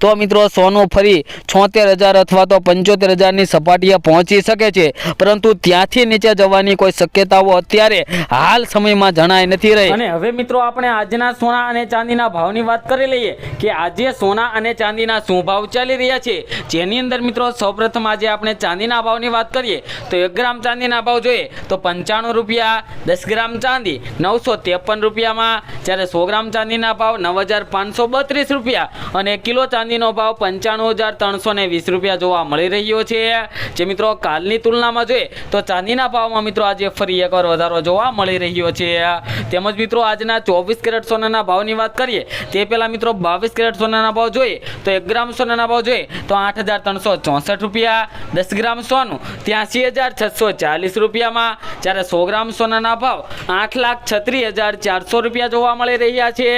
તો મિત્રો સોનું ફરી છોતેર હજાર અથવા તો પંચોતેર હજારની સપાટીએ પહોંચી શકે છે. પરંતુ ત્યાંથી નીચે જવાની કોઈ શક્યતાઓ અત્યારે હાલ સમયમાં જણાય નથી રહી. અને હવે મિત્રો આપણે આજના સોના અને ચાંદીના ભાવની વાત કરી લઈએ કે આજે સોના અને ચાંદીના શું ભાવ ચાલી રહ્યા છે. જેની અંદર મિત્રો સૌપ્રથમ આજે આપણે ચાંદીના ભાવની વાત કરીએ તો એક ગ્રામ ચાંદીના ભાવ જોઈએ તો પંચાણું રૂપિયા, દસ ગ્રામ ચાંદી, નવસો ત્રેપન રૂપિયામાં. જ્યારે સો ગ્રામ ચાંદીના ભાવ નવ હજાર પાંચસો બત્રીસ રૂપિયા અને કિલો ચાંદીનો ભાવ પંચાણું રૂપિયા જોવા મળી રહ્યો છે. જે મિત્રો કાલની તુલનામાં જોઈએ તો ચાંદીના ભાવમાં મિત્રો આજે ફરી એકવાર વધારો જોવા મળી રહ્યો છે. તેમજ મિત્રો આજના ચોવીસ કેરેટ સોનાના ભાવની વાત કરીએ, તે પહેલાં મિત્રો બાવીસ કેરેટ સોનાના ભાવ જોઈએ, તો એક ગ્રામ સોનાના ભાવ જોઈએ, તો આઠ હજાર ત્રણસો ચોસઠ રૂપિયા, દસ ગ્રામ સોનું ત્યાંસી હજાર છસો ચાલીસ રૂપિયામાં, જ્યારે સો ગ્રામ સોનાના ભાવ આઠ લાખ છત્રીસ હજાર ચારસો રૂપિયા જોવા મળી રહ્યા છે.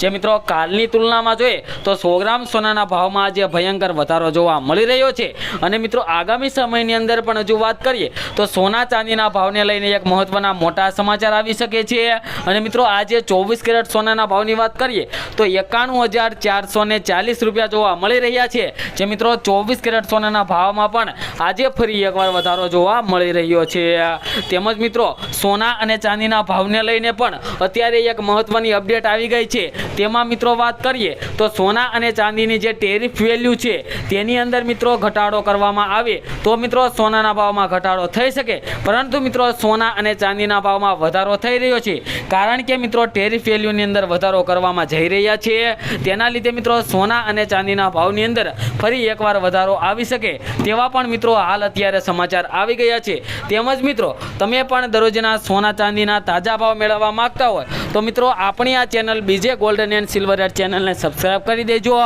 જે મિત્રો કાલની તુલનામાં જોઈએ, તો સો ગ્રામ સોનાના ભાવમાં આજે ભયંકર વધારો જોવા મળી રહ્યો છે. અને મિત્રો, આગામી સમયની અંદર પણ હજુ વાત કરીએ, તો સોના ચાંદીના ભાવને લઈને એક મહત્વના મોટા સમાચાર આવી શકે છે. અને મિત્રો, આજે ચોવીસ કેરેટ સોનાના ભાવની વાત કરીએ, તો એકાણું હજાર ચારસો ને ચાલીસ રૂપિયા જોવા મળી રહ્યા છે. જે મિત્રો, ચોવીસ કેરેટ સોનાના ભાવમાં પણ આજે ફરી એકવાર વધારો જોવા મળી રહ્યો છે. તેમજ મિત્રો, સોના અને ચાંદીના ભાવને લઈને પણ અત્યારે એક મહત્વની અપડેટ આવી ગઈ છે. તેમાં મિત્રો વાત કરીએ, તો સોના અને ચાંદીની જે ટેરિફ વેલ્યુ છે, તેની અંદર મિત્રો ઘટાડો કરવામાં આવે. તો મિત્રો સોનાના ભાવમાં ઘટાડો થઈ શકે. પરંતુ મિત્રો સોના અને ચાંદીના ભાવમાં વધારો થઈ રહ્યો છે. કારણ કે મિત્રો ટેરિફ વેલ્યુની અંદર વધારો કરવામાં જઈ રહ્યા છે. તેના લીધે મિત્રો સોના અને ચાંદીના ભાવની અંદર ફરી એકવાર વધારો આવી શકે. તેવા પણ મિત્રો હાલ અત્યારે સમાચાર આવી ગયા છે. તેમજ મિત્રો, તમે પણ દરરોજના સોના ચાંદીના તાજા ભાવ મેળવવા માગતા હોય તો મિત્રો, આપણી આ ચેનલ બીજે ગોલ્ડન એન્ડ સિલ્વર એડ ચેનલને સબસ્ક્રાઈબ કરી દેજો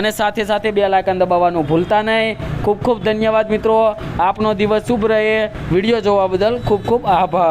અને સાથે સાથે બે લાયકન દબાવવાનું ભૂલતા નહીં. ખૂબ ખૂબ ધન્યવાદ મિત્રો. આપનો દિવસ શુભ રહે. વીડિયો જોવા બદલ ખૂબ ખૂબ આભાર.